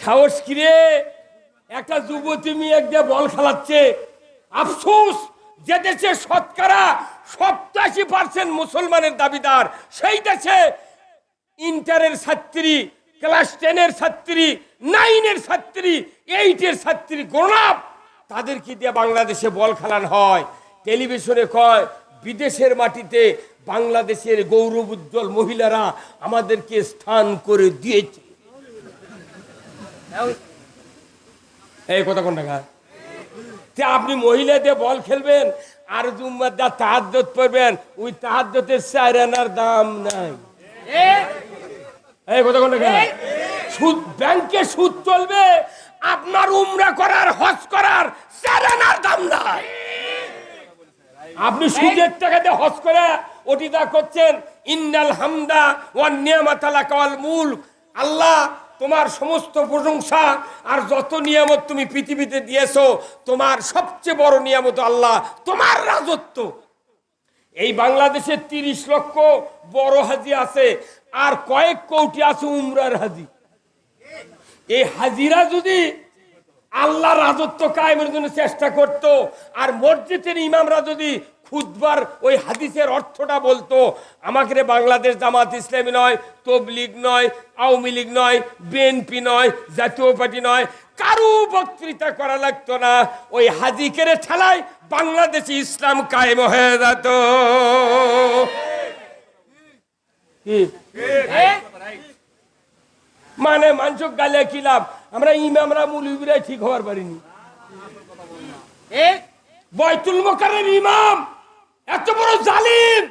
সাহস কিরে? একটা যুবতী মেয়ে একটা বল খেলাচ্ছে। আফসোস, যে দেশে শতকরা সপ্তাশি পার্সেন্ট মুসলমানের দাবিদার, সেই দেশে ইন্টারের ছাত্রী, ক্লাস টেনের ছাত্রী, নাইনের ছাত্রী, এইটের ছাত্রী, গোলাপ তাদেরকে দিয়ে বাংলাদেশে বল খেলান হয়? টেলিভিশনে কয়, বিদেশের মাটিতে বাংলাদেশের গৌরব উজ্জ্বল মহিলারা আমাদেরকে স্থান করে দিয়েছে। এই কথা কোন টাকা তে আপনি মহিলা দিয়ে বল খেলবেন আর জুম্মার দা পড়বেন ওই তাহাজ্জতের চার আনার দাম নাই। এই কথা কোন টাকা সুদ ব্যাংকে সুদ চলবে আপনার উমরা করার হজ করার চার আনার দাম নাই। আপনি সুদের টাকা দিয়ে হজ করে ওটি দা করছেন ইন্নাল হামদা ওয়ান নিয়ামাতালা কাওয়াল মূল আল্লাহ তোমার সমস্ত প্রশংসা আর যত নিয়ামত তুমি পৃথিবীতে দিয়েছ, তোমার সবচেয়ে বড় নিয়ামত আল্লাহ, তোমার রাজত্ব। এই বাংলাদেশে তিরিশ লক্ষ বড় হাজি আছে আর কয়েক কোটি আছে উমরার হাজি। এই হাজিরা যদি আল্লাহ রাজত্ব কায়েমের জন্য চেষ্টা করত, আর মসজিদের ইমামরা যদি খুদবার ওই হাদিসের অর্থটা বলতো আমাকে রে বাংলাদেশ জামাত ইসলামী নয় তবলিগ নয় আওয়ামী লীগ নয় বিএনপি নয় জাতীয় পার্টি নয় কারও বক্তৃতা করা লাগতো না। ওই হাজিকেরে ঠেলায় বাংলাদেশে ইসলাম কায়েম হয়ে যেত। মানে মানসক গালে কি লাভ? আমরা ইমামরা মুলিবিরাই ঠিক হওয়ার পারিনি। বয়তুল মোকারের ইমাম! এত বড় জালিম।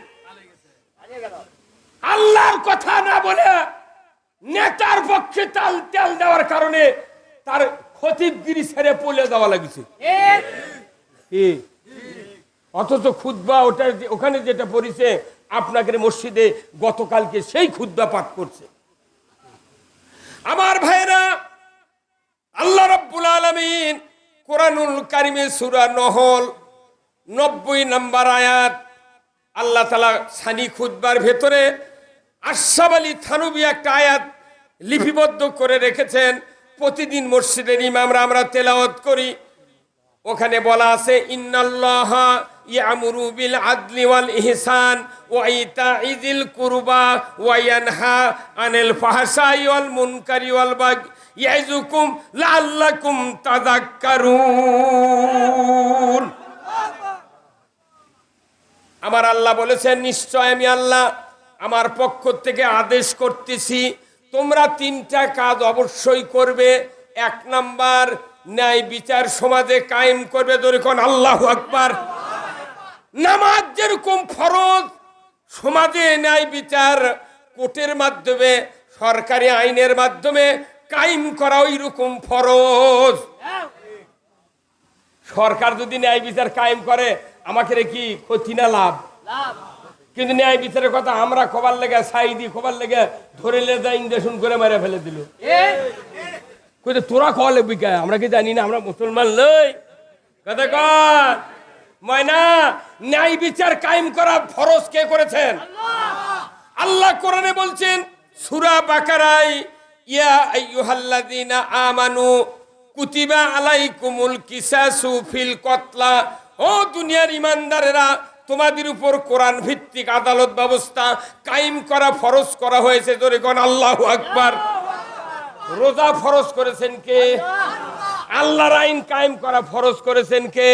আল্লাহর কথা না বলে নেতার পক্ষে তাল তেল দেওয়ার কারণে তার খতিবগিরি ছেড়ে পলে দেওয়া লাগিছে। অথচ খুদ্া ওটা ওখানে যেটা পড়েছে আপনাকে মসজিদে গতকালকে সেই খুদ্া পাঠ করছে। আমার ভাইরা আল্লাহ রব্বুল আলমিন কোরআনুল কারিমে সুরা নহল নব্বই নম্বর আয়াত। আল্লাহ তালা সানি খুদ্বার ভেতরে আশাব আলী থানুবি একটা আয়াত লিপিবদ্ধ করে রেখেছেন। প্রতিদিন মসজিদের ইমামরা আমরা তেলাওয়াত করি। ওখানে বলা আছে, ইন্নাল্লাহ ইয়ামুরু বিল আদলি ওয়াল ইহসান ওয়া ইতাইযিল কুরবা ওয়া ইয়ানহা আনিল ফাহশাই ওয়াল মুনকারি ওয়াল বাগি ইয়াইজুকুম লাআল্লাকুম তাযাক্কারুন। আমার আল্লাহ বলেছেন, নিশ্চয় আমি আল্লাহ আমার পক্ষ থেকে আদেশ করতেছি, তোমরা তিনটা কাজ অবশ্যই করবে। এক নাম্বার, ন্যায় বিচার সমাজে কায়েম করবে দরিকন আল্লাহ আকবার। নামাজ যেরকম ফরজ, সমাজে ন্যায় বিচার কোর্টের মাধ্যমে, সরকারি আইনের মাধ্যমে কায়েম করা ওই রকম ফরজ। সরকার যদি ন্যায় বিচার কায়েম করে আমাকে কি ক্ষতি না লাভ? কিন্তু ন্যায় বিচারের কথা আমরা খোবার লেগে সাইদি খোবার লেগে ধরে লে যা ইঞ্জেকশন করে মেরে ফেলে দিল। কইতে তোরা খাওয়া লাগবি কে? আমরা কি জানি না আমরা মুসলমান লই কথা কর ময়না ন্যায় বিচার কায়েম করা ফরজ কে করেছেন? আল্লাহ কোরআনে বলছেন সূরা বাকারায় ইয়া আইয়ুহাল্লাযীনা আমানু কুতিবা আলাইকুমুল কিসাসু ফিল কতলা ও দুনিয়ার ইমানদারেরা, তোমাদের উপর কোরআন ভিত্তিক আদালত ব্যবস্থা কায়েম করা, ফরজ করা হয়েছে। জোরে কোন আল্লাহু আকবার। রোজা ফরজ করেছেন কে? আল্লাহর আইন কায়েম করা ফরজ করেছেন কে?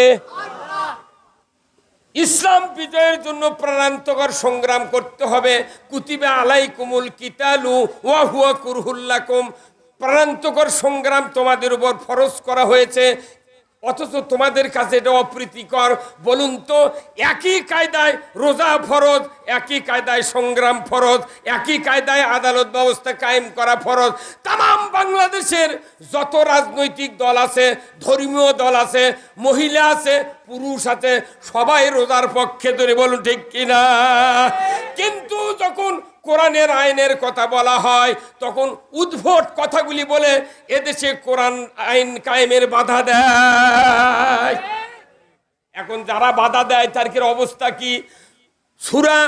ইসলাম বিজয়ের জন্য প্রাণান্তকর সংগ্রাম করতে হবে। কুতিবে আলাই কুমুল কিতালু ওয়া হুয়া কুরহুল্লাকুম প্রাণান্তকর সংগ্রাম তোমাদের উপর ফরজ করা হয়েছে। অথচ তোমাদের কাছে এটা অপ্রীতিকর। বলুন তো, একই কায়দায় রোজা ফরজ, একই কায়দায় সংগ্রাম ফরজ, একই কায়দায় আদালত ব্যবস্থা কায়েম করা ফরজ। তাম বাংলাদেশের যত রাজনৈতিক দল আছে, ধর্মীয় দল আছে, মহিলা আছে, পুরুষ আছে, সবাই রোজার পক্ষে ধরে বলুন ঠিক কিনা? কিন্তু যখন কোরআনের আইনের কথা বলা হয়, তখন উদ্ভট কথাগুলি বলে, এদেশে কোরআন আইন কায়েমের বাধা দেয়। এখন যারা বাধা দেয়, তার কি অবস্থা কি? সুরা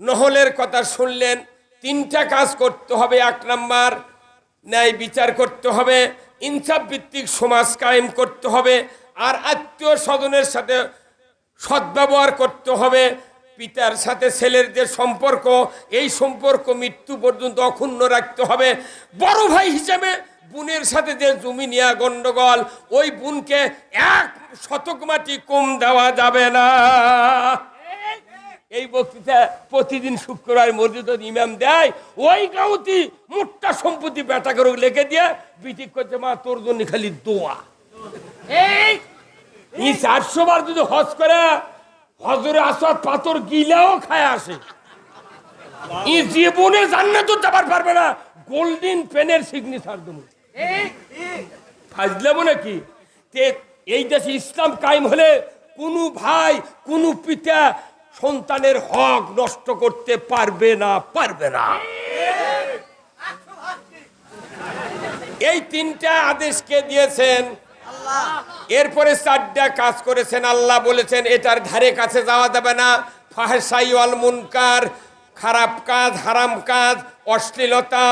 নহলের কথা শুনলেন, তিনটা কাজ করতে হবে, এক নাম্বার, ন্যায় বিচার করতে হবে, ইনসাফ ভিত্তিক সমাজ কায়েম করতে হবে, আর আত্মীয় স্বজনের সাথে সদ্ব্যবহার করতে হবে পিতার সাথে ছেলের যে সম্পর্ক এই সম্পর্ক মৃত্যু পর্যন্ত অক্ষুণ্ণ রাখতে হবে। বড় ভাই হিসেবে বোনের সাথে যে জমি নেওয়া গন্ডগোল ওই বোনকে এক শতক মাটি কম দেওয়া যাবে না। এই বক্তৃতা প্রতিদিন শুক্রবার মসজিদ ইমাম দেয় ওই গাঁওতি মোটটা সম্পত্তি বেটা করে লেখে দিয়ে বিটিক করছে মা তোর জন্য খালি দোয়া। এই চারশো বার যদি হজ করে হজরে আসাদ পাথর গিলাও খায় আসে। ই জীবনে জান্নাত যাবার পারবে না। গোল্ডেন পেনের সিগনেচার দেবো। ফাজলামো নাকি? এই দেশে ইসলাম কায়েম হলে কোনো ভাই, কোনো পিতা সন্তানের হক নষ্ট করতে পারবে না পারবে না। এই তিনটা আদেশকে দিয়েছেন এরপরে চারটা কাজ করেছেন, আল্লাহ বলেছেন, এটার ধারে কাছে যাওয়া যাবে না। ফাহসাই অল মুনকার, খারাপ কাজ, হারাম কাজ, অশ্লীলতা,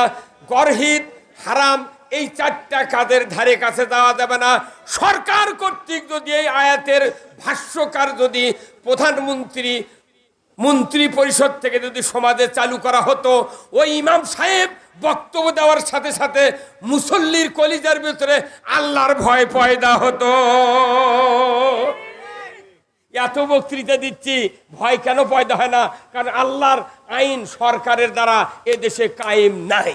গর্হিত, হারাম, এই চারটা কাজের ধারে কাছে যাওয়া যাবে না। সরকার কর্তৃক যদি এই আয়াতের ভাষ্যকার যদি প্রধানমন্ত্রী মন্ত্রী পরিষদ থেকে যদি সমাজে চালু করা হতো, ওই ইমাম সাহেব বক্তব্য দেওয়ার সাথে সাথে মুসল্লির কলিজার ভিতরে আল্লাহর ভয় পয়দা হতো। এত বক্তৃতা দিচ্ছি, ভয় কেন পয়দা হয় না? কারণ আল্লাহর আইন সরকারের দ্বারা এ দেশে কায়েম নাই।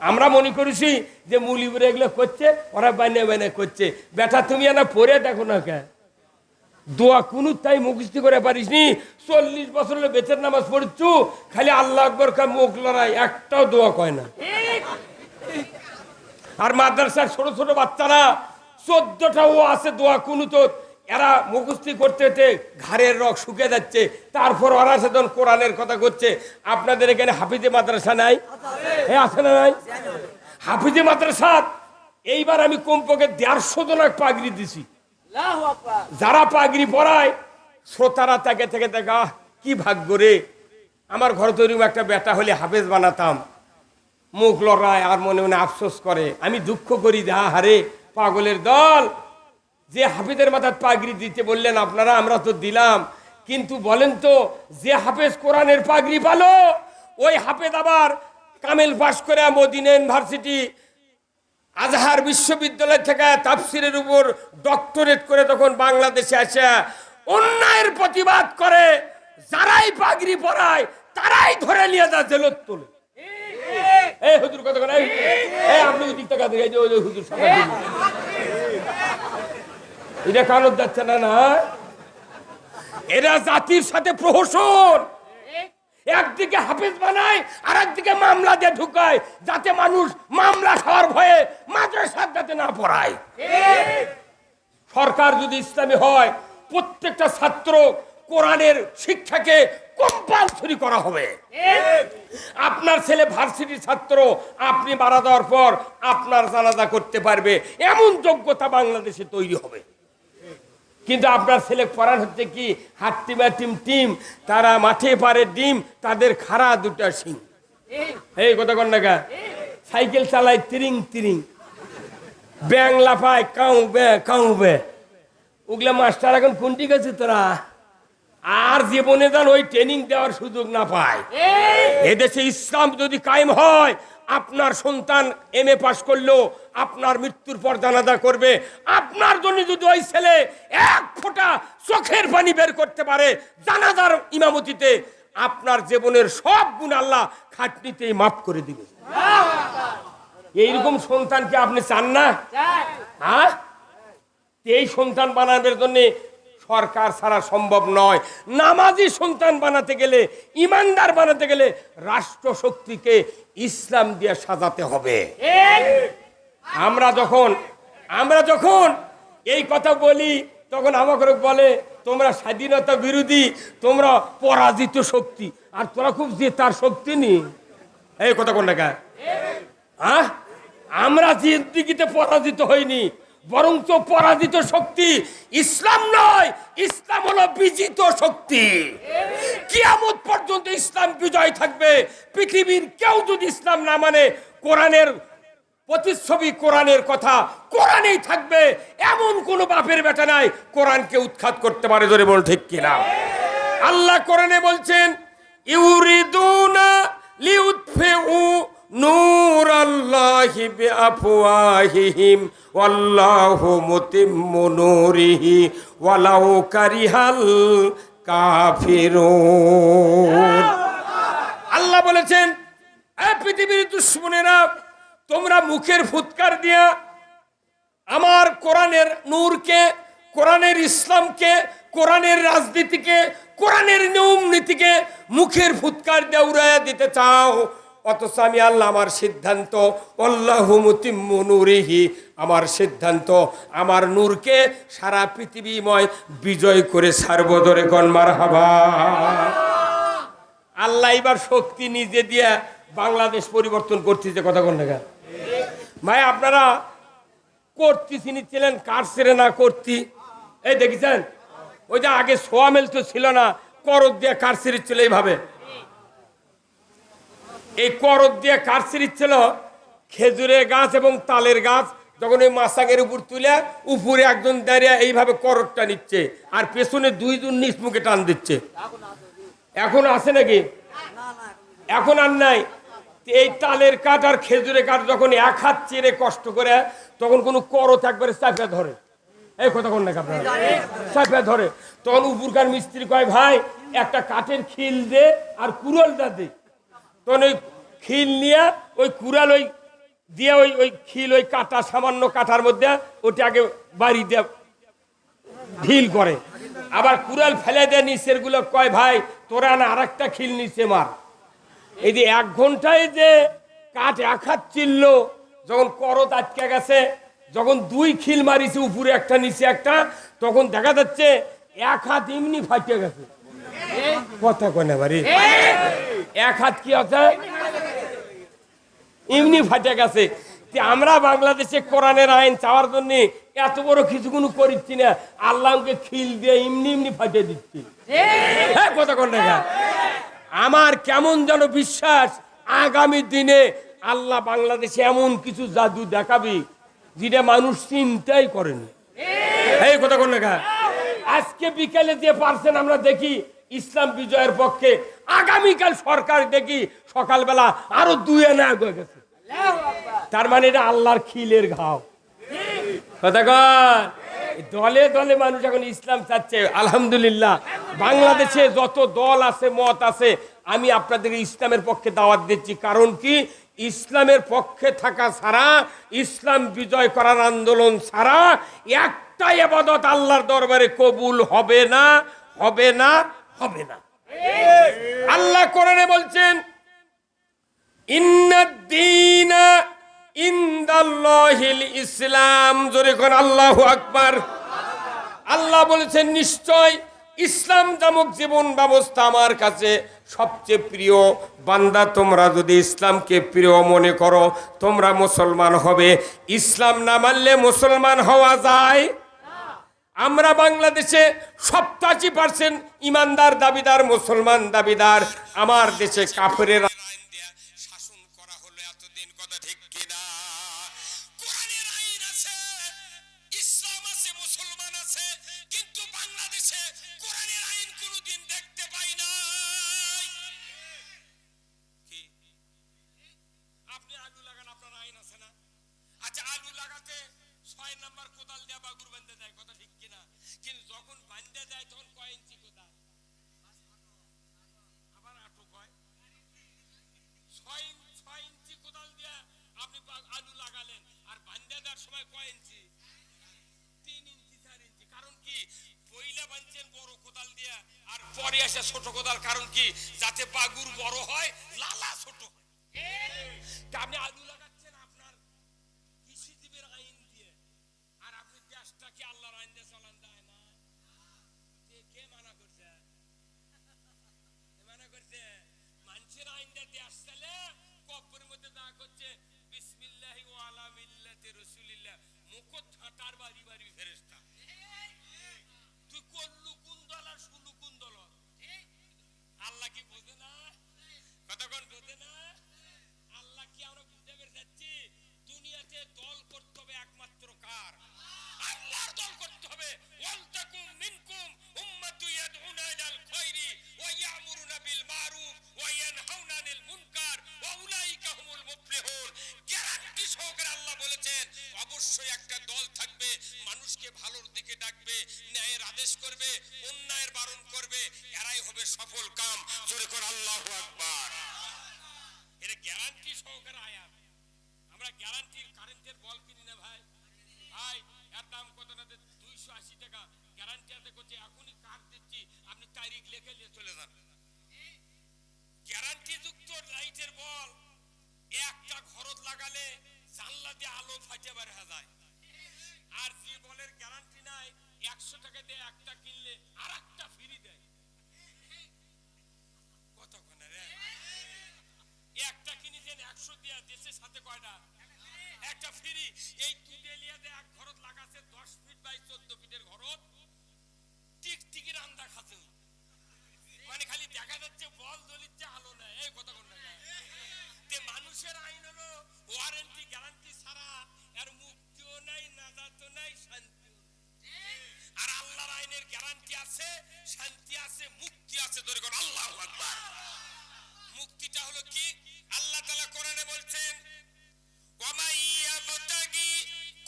আমরা মনে করেছি যে মুলিবুরে এগুলো করছে, ওরা বাইনে বাইনে করছে। বেটা, তুমি না পড়ে দেখো না কে দোয়া কোনো তাই মুখস্থি করে পারিস নি চল্লিশ বছর বেতের নামাজ পড়ছু খালি আল্লাহ আকবর কা মুখ লড়াই, একটাও দোয়া কয় না। আর মাদ্রাসার ছোট ছোট বাচ্চারা, চোদ্দটা ও আছে দোয়া কোনো তো, এরা মুখস্থি করতে করতে ঘাড়ের রক শুকে যাচ্ছে। তারপর ওরা সেদিন কোরআনের কথা করছে। আপনাদের এখানে হাফিজে মাদ্রাসা নাই? হ্যাঁ আছে না নাই? হাফিজে মাদ্রাসা, এইবার আমি কমপক্ষে দেড়শো জনক পাগড়ি দিছি। যারা পাগড়ি পরায়, শ্রোতারা তাকে থেকে দেখা, কি ভাগ্য রে? আমার ঘর তৈরি একটা বেটা হলে হাফেজ বানাতাম। মুখ লড়ায় আর মনে মনে আফসোস করে। আমি দুঃখ করি যা হারে পাগলের দল। যে হাফিজের মাথার পাগড়ি দিতে বললেন, আপনারা, আমরা তো দিলাম। কিন্তু বলেন তো, যে হাফেজ কোরআনের পাগড়ি পালো, ওই হাফেজ আবার কামেল পাশ করে মদিনা ইউনিভার্সিটি আজহার বিশ্ববিদ্যালয় থেকে তাফসিরের উপর ডক্টরেট করে তখন বাংলাদেশে আসে অন্যায়ের প্রতিবাদ করে, যারাই পাগড়ি পরায়, তারাই ধরে নিয়ে যা জেলত তোলে। ওই যাচ্ছে না না? এরা জাতির সাথে প্রহসন। একদিকে হাফিজ বানায় আর একদিকে মামলা দিয়ে ঢুকায়, যাতে মানুষ মামলা খাওয়ার ভয়ে মাদ্রাসার যাতে না পড়ায়। সরকার যদি ইসলামী হয়, প্রত্যেকটা ছাত্র কোরআনের শিক্ষাকে কম্পালসরি করা হবে। আপনার ছেলে ভার্সিটির ছাত্র, আপনি মারা দেওয়ার পর আপনার জানাজা করতে পারবে। এমন যোগ্যতা বাংলাদেশে তৈরি হবে। কিন্তু আপনার ছেলে পড়ান হচ্ছে কি? হাট্টিমা টিম টিম তারা মাঠে পারে ডিম তাদের খাড়া দুটা সিং এই কথা না সাইকেল চালায় তিরিং তিরিং। ব্যাং লাফায় কাউ বে কাউ বে ওগুলা মাস্টার এখন কোনটি গেছে তোরা? আর জীবনে যেন ওই ট্রেনিং দেওয়ার সুযোগ না পায়। এদেশে ইসলাম যদি কায়েম হয় আপনার সন্তান এম এ পাশ করল আপনার মৃত্যুর পর জানাজা করবে। আপনার জন্য যদি ওই ছেলে এক ফোঁটা চোখের পানি বের করতে পারে জানাজার ইমামতিতে আপনার জীবনের সব গুণ আল্লাহ খাটনিতেই মাফ করে দিবে। এইরকম সন্তানকে আপনি চান না? হ্যাঁ? এই সন্তান বানানোর জন্য সরকার ছাড়া সম্ভব নয়। নামাজি সন্তান বানাতে গেলে ইমানদার বানাতে গেলে রাষ্ট্র শক্তিকে ইসলাম দিয়ে সাজাতে হবে। আমরা যখন আমরা যখন এই কথা বলি তখন আমাকে বলে তোমরা স্বাধীনতা বিরোধী তোমরা পরাজিত শক্তি। আর তোরা খুব যে তার শক্তি নি? এই কথা কোন? হ্যাঁ আমরা জিন্দিগিতে পরাজিত হইনি বরঞ্চ পরাজিত শক্তি ইসলাম নয়, ইসলাম হলো বিজিত শক্তি। কিয়ামত পর্যন্ত ইসলাম বিজয় থাকবে, পৃথিবীর কেউ যদি ইসলাম না মানে কোরআনের প্রতিচ্ছবি কোরআনের কথা কোরআনেই থাকবে, এমন কোনো বাপের বেটা নাই, কোরআনকে উৎখাত করতে পারে ধরে বল ঠিক কিনা। আল্লাহ কোরআনে বলছেন, ইউরিদুনা লিউতফিউ নূর আল্লাহি বিআফওয়াহিহিম, ওয়াল্লাহু মুতিম্মু নূরিহি, ওয়ালাউ কারিহাল কাফিরুন। আল্লাহ বলেছেন, এ পৃথিবীর দুশ্মনেরা, তোমরা মুখের ফুৎকার দিয়া আমার কোরআনের নূরকে, কোরআনের ইসলামকে, কোরআনের রাজনীতিকে, কোরআনের নিয়ম নীতিকে মুখের ফুৎকার দিয়ে উড়াইয়া দিতে চাও। অথচ আমি আল্লাহ আমার সিদ্ধান্ত নুরিহি, আমার সিদ্ধান্ত, আমার নূরকে সারা পৃথিবীময় বিজয় করে সার্বদরে কনমার হাবা আল্লাহ এবার শক্তি নিজে দিয়ে বাংলাদেশ পরিবর্তন করতেছে কথা কোন দেখা ভাই, আপনারা করতি চিনিছিলেন কার সেরে না করতি? এই দেখেছেন? ওই যে আগে সোয়া মেল তো ছিল না করদ দিয়ে কার ছিল এইভাবে? এই করদ দিয়ে কার সিরিজ ছিল? খেজুরের গাছ এবং তালের গাছ যখন ওই মাসাকের উপর তুলে উপরে একজন দাঁড়িয়ে এইভাবে করদটা নিচ্ছে আর পেছনে দুইজন নিচ মুখে টান দিচ্ছে। এখন আছে নাকি? এখন আর নাই। এই তালের কাঠ আর খেজুরের কাঠ যখন এক হাত চেড়ে কষ্ট করে তখন কোনো করত একবারে চাপে ধরে। এই কথা কোন নাকি আপনারা? ধরে। তখন উপরকার মিস্ত্রি কয়, ভাই, একটা কাঠের খিল দে আর কুড়ালটা দে। তখন ওই খিল নিয়ে ওই কুড়াল ওই দিয়ে ওই ওই খিল, ওই কাঁটা, সামান্য কাঠার মধ্যে ওটা আগে বাড়ি দিয়ে ঢিল করে। আবার কুড়াল ফেলে দেয় নিচেরগুলো, কয়, ভাই, তোরা না আর একটা খিল নিচে মার। এই যে এক ঘন্টায় যে কাঠ এক হাত চিল্ল, যখন করত আটকে গেছে, যখন দুই খিল মারিছে উপরে একটা, নিচে একটা, তখন দেখা যাচ্ছে এক হাত এমনি ফাটে গেছে। কথা কয় না বাড়ি এক হাত কি আছে? এমনি ফাটে গেছে। আমরা বাংলাদেশে কোরআনের আইন চাওয়ার জন্য এত বড় কিছু কোনো করিচ্ছি না। আল্লাহকে খিল দিয়ে এমনি এমনি ফাটে দিচ্ছি। হ্যাঁ কথা কোন আমার কেমন যেন বিশ্বাস আগামী দিনে আল্লাহ বাংলাদেশে এমন কিছু জাদু দেখাবি যেটা মানুষ চিন্তাই করেনি। এই! কথা কোন লেখা আজকে বিকেলে যে পারছেন আমরা দেখি ইসলাম বিজয়ের পক্ষে আগামীকাল সরকার দেখি সকালবেলা আরও দুয়ে না হয়ে গেছে। তার মানে এটা আল্লাহর খিলের ঘাও। দলে দলে মানুষ এখন ইসলাম চাচ্ছে। আলহামদুলিল্লাহ, বাংলাদেশে যত দল আছে, মত আছে, আমি আপনাদের ইসলামের পক্ষে দাওয়াত দিচ্ছি। কারণ কি? ইসলামের পক্ষে থাকা ছাড়া, ইসলাম বিজয় করার আন্দোলন ছাড়া একটাই এবাদত আল্লাহর দরবারে কবুল হবে না হবে না। হবে না। আল্লাহ কোরআনে বলছেন ইসলাম। জোরে কোন আল্লাহু আকবার। আল্লাহ বলেছেন, নিশ্চয় ইসলাম নামক জীবন ব্যবস্থা আমার কাছে সবচেয়ে প্রিয়। বান্দা, তোমরা যদি ইসলামকে প্রিয় মনে করো, তোমরা মুসলমান হবে। ইসলাম না মানলে মুসলমান হওয়া যায়। আমরা বাংলাদেশে সপ্তাশি পার্সেন্ট ইমানদার দাবিদার মুসলমান দাবিদার আমার দেশে কাফেরের আপনি আলু লাগালেন। আর বান্ধা দেওয়ার সময় কয় ইঞ্চি? তিন ইঞ্চি, চার ইঞ্চি। কারণ কি? পইলা বানছেন বড় কোদাল দিয়া, আর পরে আসে ছোট কোদাল। কারণ কি? যাতে বাগুর বড় হয়, লালা ছোট আপনি আলু লাগাচ্ছেন আল্লাহ কি বোঝে না লিখে নিয়ে চলে যান। গ্যারান্টি যুক্ত লাইটের বল, একটা ঘরত লাগালে জানলা দিয়ে আলো ফাটে বার হয়ে যায়। আর যে বলের গ্যারান্টি নাই, একশো টাকা দিয়ে একটা কিনলে আর একটা ফ্রি দেয়। কতক্ষণ রে? একটা কিনেছেন একশো দিয়া দেশের সাথে কয়টা একটা ফ্রি। এই তুটেলিয়াতে এক ঘরত লাগাছে, দশ ফিট বাই চোদ্দ ফিটের ঘরত। টিক টিকির আন্দা খাচ্ছে মানে খালি দেখা যাচ্ছে বল দলিচ্ছে আলো নেয়। এই কথা কোন মানুষের আইন হলো ওয়ারেন্টি গ্যারান্টি ছাড়া এর মুক্তিও নাই, নাজাতও নাই, শান্তিও আর আল্লাহর আইনের গ্যারান্টি আছে, শান্তি আছে, মুক্তি আছে, ধরে আল্লাহ আকবার। মুক্তিটা হলো কি? আল্লাহ তাআলা কোরআনে বলছেন ওয়ামাই ইয়াবতাগি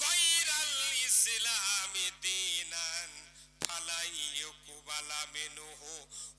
গায়রাল ইসলামি দীনান, ফালাই মিনহু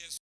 দান